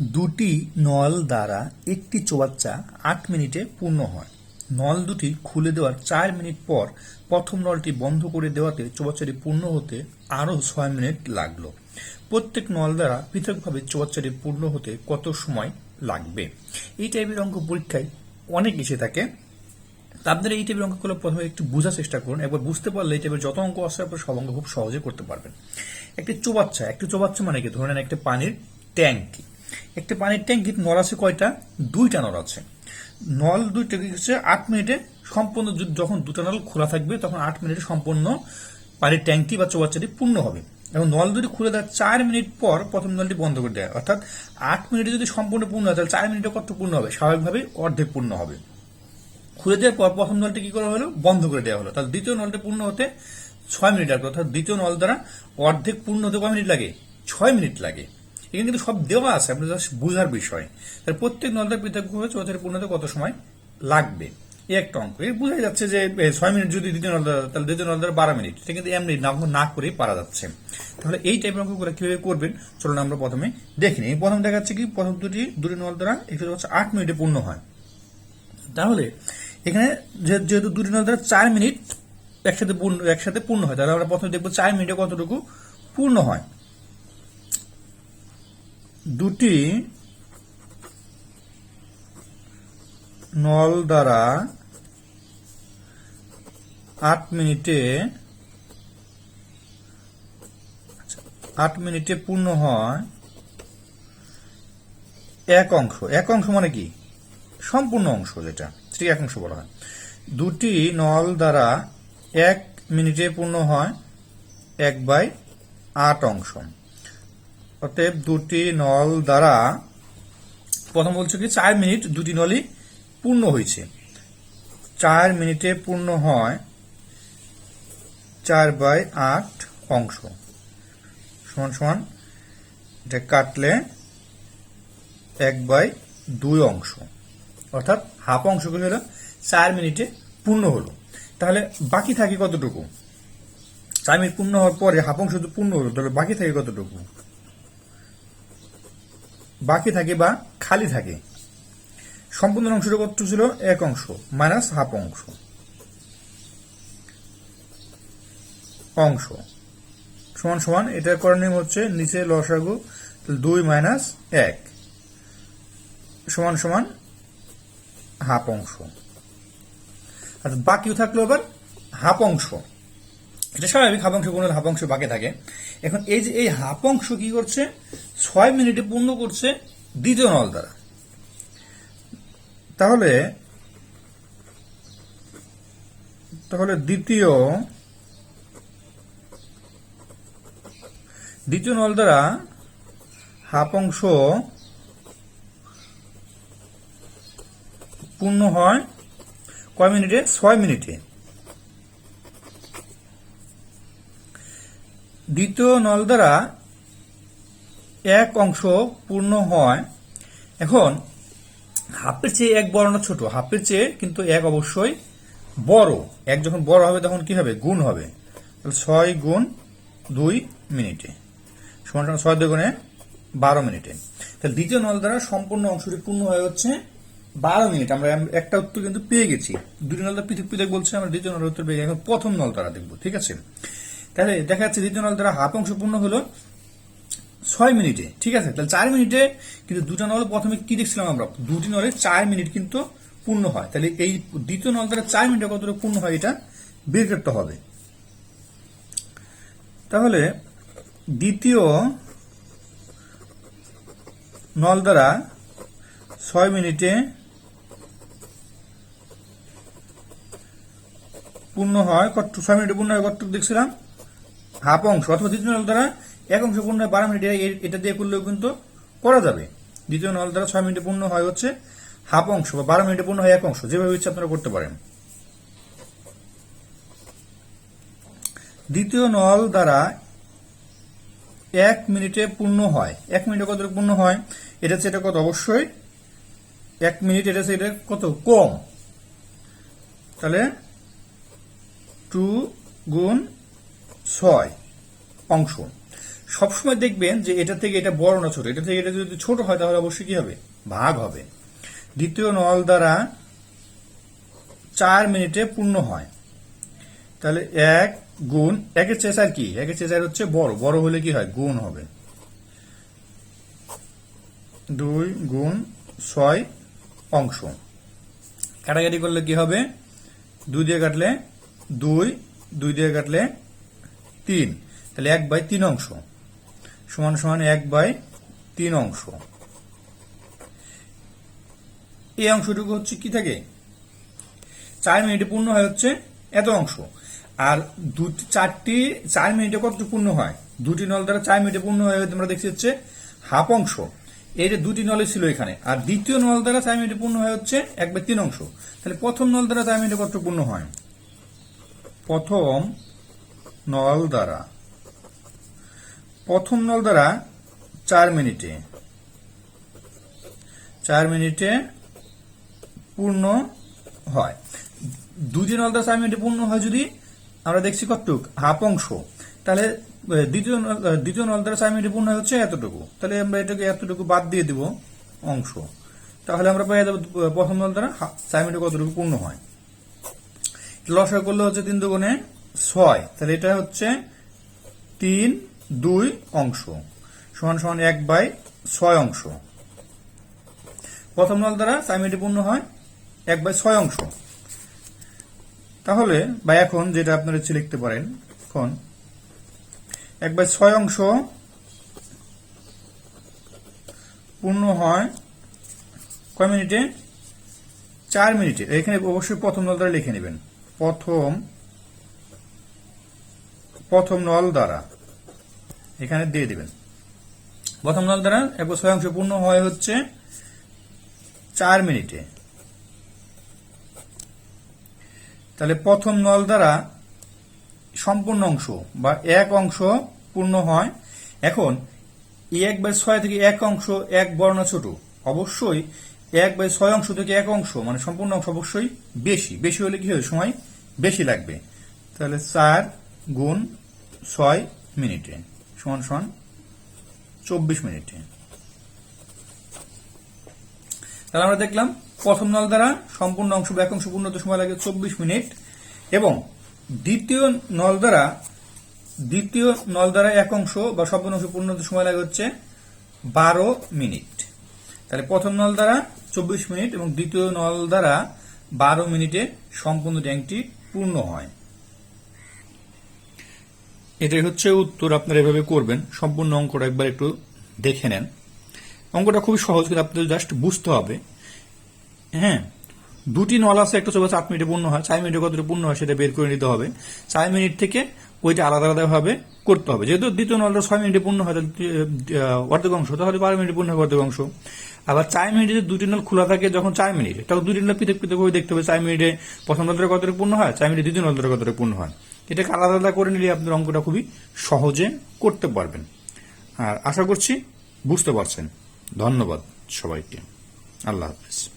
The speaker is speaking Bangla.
দুটি নল দ্বারা একটি চৌবাচ্চা আট মিনিটে পূর্ণ হয়। নল দুটি খুলে দেওয়ার চার মিনিট পর প্রথম নলটি বন্ধ করে দেওয়াতে চৌবাচ্চাটি পূর্ণ হতে আরও ছয় মিনিট লাগল। প্রত্যেক নল দ্বারা পৃথকভাবে চৌবাচ্চাটি পূর্ণ হতে কত সময় লাগবে? এই টাইপের অঙ্ক পরীক্ষায় অনেক এসে থাকে। তা আপনারা এই টাইপের অঙ্কগুলো প্রথমে একটু বোঝার চেষ্টা করুন। একবার বুঝতে পারলে এই টাইপের যত অঙ্ক আসে আপনার সব অঙ্ক খুব সহজে করতে পারবেন। একটি চোবাচ্চা একটি চোবাচ্চা মানে কি? ধরে নেন একটা পানির ট্যাঙ্কি। একটা পানির ট্যাঙ্কির নল আছে কয়টা? দুইটা নল আছে। নল দুইটা হচ্ছে? আট মিনিটে সম্পূর্ণ যখন দুটো নল খোলা থাকবে, তখন আট মিনিটে সম্পূর্ণ পানির ট্যাঙ্কি বা চৌবাচ্চাটি পূর্ণ হবে। এবং নল দুটি খুলে দেওয়ার চার মিনিট পর প্রথম নলটি বন্ধ করে দেয়। অর্থাৎ আট মিনিটে যদি সম্পূর্ণ পূর্ণ হয়, তাহলে চার মিনিটে কত পূর্ণ হবে? স্বাভাবিকভাবে অর্ধেক পূর্ণ হবে। খুলে দেওয়ার পর প্রথম নলটি কি করা হলো? বন্ধ করে দেওয়া হলো। তাহলে দ্বিতীয় নলটি পূর্ণ হতে ছয় মিনিট লাগবে। অর্থাৎ দ্বিতীয় নল দ্বারা অর্ধেক পূর্ণ হতে কয় মিনিট লাগে? ছয় মিনিট লাগে। এখানে কিন্তু সব দেওয়া আছে আপনার জাস্ট বোঝার বিষয়। তাহলে প্রত্যেক নলটা পৃথক হয়ে চৌথারি পূর্ণতে কত সময় লাগবে? এই একটা অঙ্ক। এর বোঝা যাচ্ছে যে ছয় মিনিট যদি দ্বিতীয় নল দ্বারা তাহলে দ্বিতীয় নল দ্বারা বারো মিনিট। এটা কিন্তু এমনি না না করেই পারা যাচ্ছে। তাহলে এই টাইপের অঙ্কগুলো কীভাবে করবেন? চলুন আমরা প্রথমে দেখি নিই। প্রথম দেখাচ্ছে কি, প্রথম দুটি দুটি নল দ্বারা একটু হচ্ছে আট মিনিটে পূর্ণ হয়। তাহলে এখানে যেহেতু দুটি নল দ্বারা চার মিনিট একসাথে পূর্ণ একসাথে পূর্ণ হয়, তাহলে আমরা প্রথমে দেখব চার মিনিটে কতটুকু পূর্ণ হয়। দুটি নল দ্বারা আট মিনিটে আচ্ছা, আট মিনিটে পূর্ণ হয় এক অংশ। এক অংশ মানে কি? সম্পূর্ণ অংশ যেটা ঠিক এক অংশ বলা হয়। দুটি নল দ্বারা এক মিনিটে পূর্ণ হয় এক বাই আট অংশ। অতএব দুটি নল দ্বারা প্রথম বলছে কি, চার মিনিট দুটি নলই পূর্ণ হয়েছে। চার মিনিটে পূর্ণ হয় চার বাই আট অংশ। সমান সমান, এটা কাটলে এক বাই দুই অংশ। অর্থাৎ হাফ অংশ কি হলো চার মিনিটে পূর্ণ হলো। তাহলে বাকি থাকে কতটুকু? চার মিনিট পূর্ণ হওয়ার পরে হাফ অংশ পূর্ণ হলো, তাহলে বাকি থাকে কতটুকু? বাকি থাকে বা খালি থাকে। সম্পূর্ণ অংশটা কত ছিল এক অংশ মাইনাস হাফ অংশ। অংশ। সমান সমান, এটা করার নিয়ম হচ্ছে নিচে লসাগু দুই মাইনাস এক। সমান সমান হাফ অংশ। আচ্ছা বাকিও থাকল আবার হাফ অংশ। এটা স্বাভাবিক হাফ অংশ কোনো হাফ অংশ বাকি থাকে। এখন এই যে এই হাফ অংশ কি করছে? ছয় মিনিটে পূর্ণ করছে দ্বিতীয় নল দ্বারা। তাহলে তাহলে দ্বিতীয় দ্বিতীয় নল দ্বারা হাফ অংশ পূর্ণ হয় কয় মিনিটে? ছয় মিনিটে। দ্বিতীয় নল দ্বারা এক অংশ পূর্ণ হয়। এখন, হাফের চেয়ে এক বড় না ছোট? হাফের চেয়ে কিন্তু এক অবশ্যই বড়। এক যখন বড় হবে তখন কি হবে? গুণ হবে। তাহলে ছয় গুণ দুই মিনিটে। সমান ছয় দুই দুগুণে বারো মিনিটে। তাহলে দ্বিতীয় নল দ্বারা সম্পূর্ণ অংশটি পূর্ণ হয়ে হচ্ছে বারো মিনিট। আমরা একটা উত্তর কিন্তু পেয়ে গেছি। দুটি নল দ্বারা পৃথক পৃথক বলছে, আমরা দ্বিতীয় নল উত্তর পেয়ে এখন প্রথম নল দ্বারা দেখব, ঠিক আছে? তাহলে দেখা যাচ্ছে দ্বিতীয় নল দ্বারা হাফ অংশ পূর্ণ হলো ছয় মিনিটে, ঠিক আছে? তাহলে চার মিনিটে কিন্তু দুটা নল প্রথমে কি দেখছিলাম আমরা? দুটি নলে চার মিনিট কিন্তু পূর্ণ হয়। তাহলে এই দ্বিতীয় নল দ্বারা চার মিনিটে কতটা পূর্ণ হয় এটা বের করতে হবে। তাহলে দ্বিতীয় নল দ্বারা ছয় মিনিটে পূর্ণ হয়, কত ছয় মিনিটে পূর্ণ হয় কতটুকু দেখছিলাম? হাফ অংশ অথবা দ্বিতীয় নল দ্বারা এক অংশ পূর্ণ বারো মিনিটে এটা দিয়ে করলেও কিন্তু করা যাবে। দ্বিতীয় নল দ্বারা ছয় মিনিটে পূর্ণ হয় হচ্ছে হাফ অংশ বা বারো মিনিটে পূর্ণ হয় এক অংশ, যেভাবে ইচ্ছে আপনারা করতে পারেন। দ্বিতীয় নল দ্বারা এক মিনিটে পূর্ণ হয়। এক মিনিটে কত পূর্ণ হয়? এটা হচ্ছে এটা কত? অবশ্যই এক মিনিট, এটা হচ্ছে এটা কত? কম। তাহলে টু গুণ ছয় অংশ। সবসময় দেখবেন যে এটা থেকে এটা বড় না ছোট। এটা থেকে এটা যদি ছোট হয়, তাহলে অবশ্যই কি হবে? ভাগ হবে। দ্বিতীয় নল দ্বারা চার মিনিটে পূর্ণ হয়। তাহলে এক গুণ, একের চেসার কি? একের চেসার হচ্ছে বড়। বড় হলে কি হয়? গুণ হবে। দুই গুণ ছয় অংশ। কাটাকাটি করলে কি হবে? দুই দিয়ে কাটলে দুই দুই দিয়ে কাটলে তিন। তাহলে এক বাই তিন অংশ। সমান সমান এক বাই তিন অংশ। এই অংশটুকু হচ্ছে কি থাকে? চার মিনিটে পূর্ণ হয় হচ্ছে এত অংশ। আর দুটি, চারটি, চার মিনিটে কতটুকু পূর্ণ হয়? দুটি নল দ্বারা চার মিনিটে পূর্ণ হয় তোমরা দেখছি হচ্ছে হাফ অংশ। যে দুটি নলে ছিল এখানে। আর দ্বিতীয় নল দ্বারা চার মিনিটে পূর্ণ হয় হচ্ছে এক বাই তিন অংশ। তাহলে প্রথম নল দ্বারা চার মিনিটে কতটুকু পূর্ণ হয়? প্রথম নল দ্বারা। প্রথম নল দ্বারা চার মিনিটে। চার মিনিটে পূর্ণ হয়। দুটি নল দ্বারা চার মিনিটে পূর্ণ হয় যদি আমরা দেখছি কতটুক? হাফ অংশ। তাহলে দ্বিতীয় দ্বিতীয় নল দ্বারা চার মিনিটে পূর্ণ হচ্ছে এতটুকু। তাহলে আমরা এটাকে এতটুকু বাদ দিয়ে দিব অংশ। তাহলে আমরা পেয়ে যাব প্রথম নল দ্বারা চার মিনিটে কতটুকু পূর্ণ হয়। লসা করলে হচ্ছে তিন দুগুণে ছয়। তাহলে এটা হচ্ছে তিন, দুই অংশ। সমান সমান এক বাই ছয় অংশ। প্রথম নল দ্বারা মিনিটে পূর্ণ হয় এক বাই ছয় অংশ। তাহলে, বা এখন যেটা আপনারা ইচ্ছে লিখতে পারেন, এখন এক বাই ছয় অংশ পূর্ণ হয় কয় মিনিটে? চার মিনিটে। এখানে অবশ্যই প্রথম নল দ্বারা লিখে নেবেন। প্রথম প্রথম নল দ্বারা। এখানে দিয়ে দিবেন। প্রথম নল দ্বারা এক বাই ছয় অংশ পূর্ণ হয় হচ্ছে চার মিনিটে। তাহলে প্রথম নল দ্বারা সম্পূর্ণ অংশ বা এক অংশ পূর্ণ হয়। এখন এক বাই ছয় থেকে এক অংশ এক বর্ণ ছোট। অবশ্যই এক বাই ছয় অংশ থেকে এক অংশ মানে সম্পূর্ণ অংশ অবশ্যই বেশি। বেশি হলে কি হবে? সময় বেশি লাগবে। তাহলে চার গুণ ছয় মিনিটে সমান সমান চব্বিশ মিনিটে তাহলে আমরা দেখলাম প্রথম নল দ্বারা সম্পূর্ণ অংশ বা এক অংশ পূর্ণ হতে সময় লাগে চব্বিশ মিনিট। এবং দ্বিতীয় নল দ্বারা দ্বিতীয় নল দ্বারা এক অংশ বা সম্পূর্ণ অংশ পূর্ণ হতে সময় লাগে হচ্ছে বারো মিনিট। তাহলে প্রথম নল দ্বারা চব্বিশ মিনিট এবং দ্বিতীয় নল দ্বারা বারো মিনিটে সম্পূর্ণ ট্যাঙ্কটি পূর্ণ হয়। এটাই হচ্ছে উত্তর আপনারা এভাবে করবেন। সম্পূর্ণ অঙ্কটা একবার একটু দেখে নেন। অঙ্কটা খুবই সহজ, কিন্তু আপনাদের জাস্ট বুঝতে হবে। হ্যাঁ দুটি নল আছে, একটা চৌবাস আট মিনিটে পূর্ণ হয়, চার মিনিটে কতটা পূর্ণ হয় সেটা বের করে নিতে হবে। চার মিনিট থেকে ওইটা আলাদা আলাদাভাবে করতে হবে। যেহেতু দ্বিতীয় নলটা ছয় মিনিটে পূর্ণ হয় অর্ধেক অংশ, তাহলে বারো মিনিটে পূর্ণ হয় অর্ধেক অংশ। আবার চার মিনিটে দুটি নল খোলা থাকে, যখন চার মিনিট, তখন দুটি নল পৃথক পৃথক দেখতে হবে চার মিনিটে প্রথম নলটা কতটা পূর্ণ হয়, চার মিনিটে দ্বিতীয় নলটা কতটা পূর্ণ হয়। এটাকে আলাদা আলাদা করে নিলে আপনার অঙ্কটা খুবই সহজে করতে পারবেন। আর আশা করছি বুঝতে পারছেন। ধন্যবাদ সবাইকে। আল্লাহ হাফিজ।